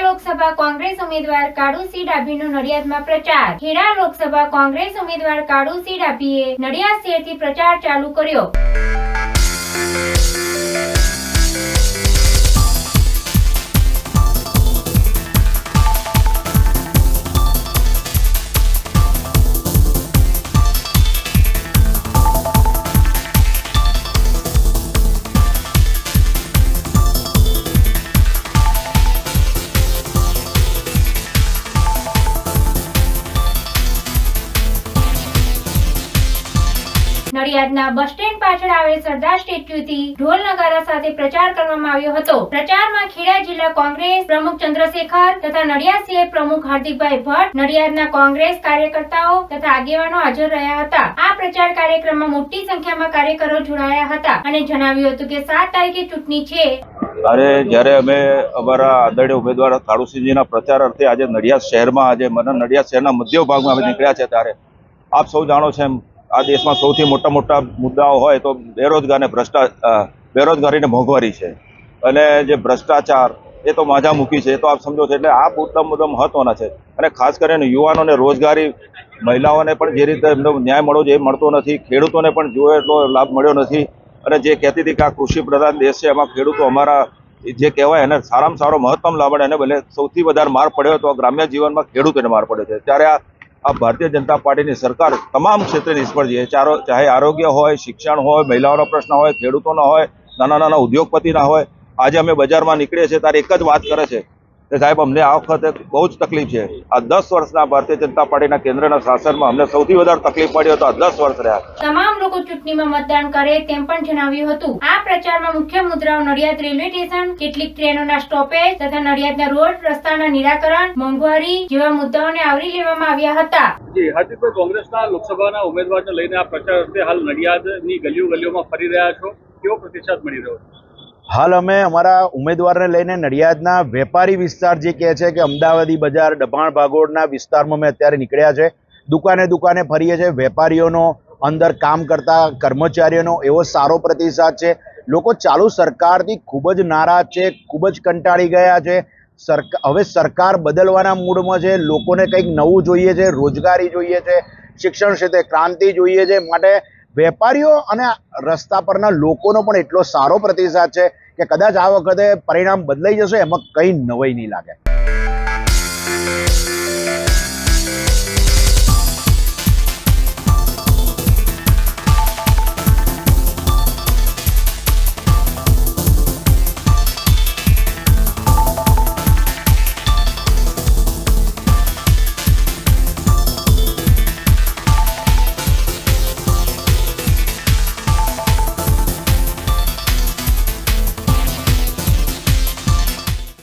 લોકસભા કોંગ્રેસ ઉમેદવાર કાળુસી ડાભીનો નડિયાદમાં પ્રચાર. ખેડા લોકસભા કોંગ્રેસ ઉમેદવાર કાળુસી ડાભીએ નડિયાદ શહેરથી પ્રચાર ચાલુ કર્યો. નડિયાદના બસ સ્ટેન્ડ પાછળ આવેલ સરદાર સ્ટેચ્યુથી ઢોલ નગારા સાથે પ્રચાર કરવામાં આવ્યો હતો. પ્રચારમાં ખેડા જિલ્લા કોંગ્રેસ પ્રમુખ ચંદ્રશેખર તથા નડિયાદ સીએ પ્રમુખ હાર્દિકભાઈ ભટ્ટ, નડિયાદના કોંગ્રેસ કાર્યકર્તાઓ તથા આગેવાનો હાજર રહ્યા હતા. આ પ્રચાર કાર્યક્રમમાં મોટી સંખ્યામાં કાર્યકરો જોડાયા હતા અને જણાવ્યું હતું કે સાત તારીખે ચૂંટણી છે. અરે, જ્યારે અમે અમારા આદરણીય ઉમેદવાર કાળુસિંહજીના પ્રચાર અર્થે આજે નડિયાદ શહેરમાં, આજે મને નડિયાદ શહેરના મધ્ય ભાગમાં નીકળ્યા છે ત્યારે. આપ સૌ જાણો છો એમ આ દેશમાં સૌથી મોટા મોટા મુદ્દાઓ હોય તો બેરોજગારને ભ્રષ્ટા બેરોજગારીને મોંઘવારી છે. અને જે ભ્રષ્ટાચાર, એ તો માજા મૂકી છે, એ તો આપ સમજો છો. એટલે આ મુદ્દા મુદ્દા મહત્વના છે. અને ખાસ કરીને યુવાનોને રોજગારી, મહિલાઓને પણ જે રીતે એમનો ન્યાય મળવો જોઈએ, એ મળતો નથી. ખેડૂતોને પણ જોયો એટલો લાભ મળ્યો નથી. અને જે કહેતી હતી કે આ કૃષિ પ્રધાન દેશ છે, એમાં ખેડૂતો અમારા જે કહેવાય એને સારામાં સારો મહત્તમ લાભ એને ભલે સૌથી વધારે માર પડ્યો તો ગ્રામ્ય જીવનમાં ખેડૂતોને માર પડ્યો છે. ત્યારે આ આ ભારતીય જનતા પાર્ટીની સરકાર તમામ ક્ષેત્રે નિષ્ફળ છે ચાહે આરોગ્ય હોય, શિક્ષણ હોય, મહિલાઓનો પ્રશ્ન હોય, ખેડૂતોનો હોય નાના નાના ઉદ્યોગપતિના હોય. આજે અમે બજારમાં નીકળીએ છીએ, ત્યારે એક જ વાત કરે છે. કે સાહેબ અમને આ વખતે બહુ જ તકલીફ છે. આ દસ વર્ષના ભારતીય જનતા પાર્ટીના કેન્દ્રના શાસનમાં અમને સૌથી વધારે તકલીફ પડી હતો આ દસ વર્ષ રહ્યા. તમામ લોકો ચૂંટણીમાં મતદાન કરે તેમ પણ જણાવ્યું હતું. આ પ્રચારમાં મુખ્ય મુદ્રાઓ નડિયાદ રેલવે સ્ટેશન કેટલીક ટ્રેનોના સ્ટોપેજ તથા નડિયાદના રોડ રસ્તાના નિરાકરણ મોંઘવારી જેવા મુદ્દાઓને આવરી લેવામાં આવ્યા હતા. જી હાર્દિકભાઈ કોંગ્રેસના લોકસભાના ઉમેદવારને લઈને આ પ્રચાર અર્થે હાલ નડિયાદની ગલીઓ ગલીઓમાં ફરી રહ્યા છો. કેવો પ્રતિસાદ મળી રહ્યો છે? હાલ અમે અમારા ઉમેદવારને લઈને નડિયાદના વેપારી વિસ્તાર જે કહે છે કે અમદાવાદી બજાર ડભાણ ભાગોળના વિસ્તારમાં અમે અત્યારે નીકળ્યા છે. દુકાને દુકાને ફરીએ છીએ. વેપારીઓનો અંદર કામ કરતા કર્મચારીઓનો એવો સારો પ્રતિસાદ છે. લોકો ચાલુ સરકારથી ખૂબ જ નારાજ છે, ખૂબ જ કંટાળી ગયા છે. સરકાર હવે સરકાર બદલવાના મૂડમાં છે. લોકોને કંઈક નવું જોઈએ છે, રોજગારી જોઈએ છે, શિક્ષણ ક્ષેત્રે ક્રાંતિ જોઈએ છે. માટે વેપારીઓ અને રસ્તા પરના લોકોનો પણ એટલો સારો પ્રતિસાદ છે. કદાચ આ વખતે પરિણામ બદલાઈ જશે એમાં કંઈ નવાઈ નહીં લાગે.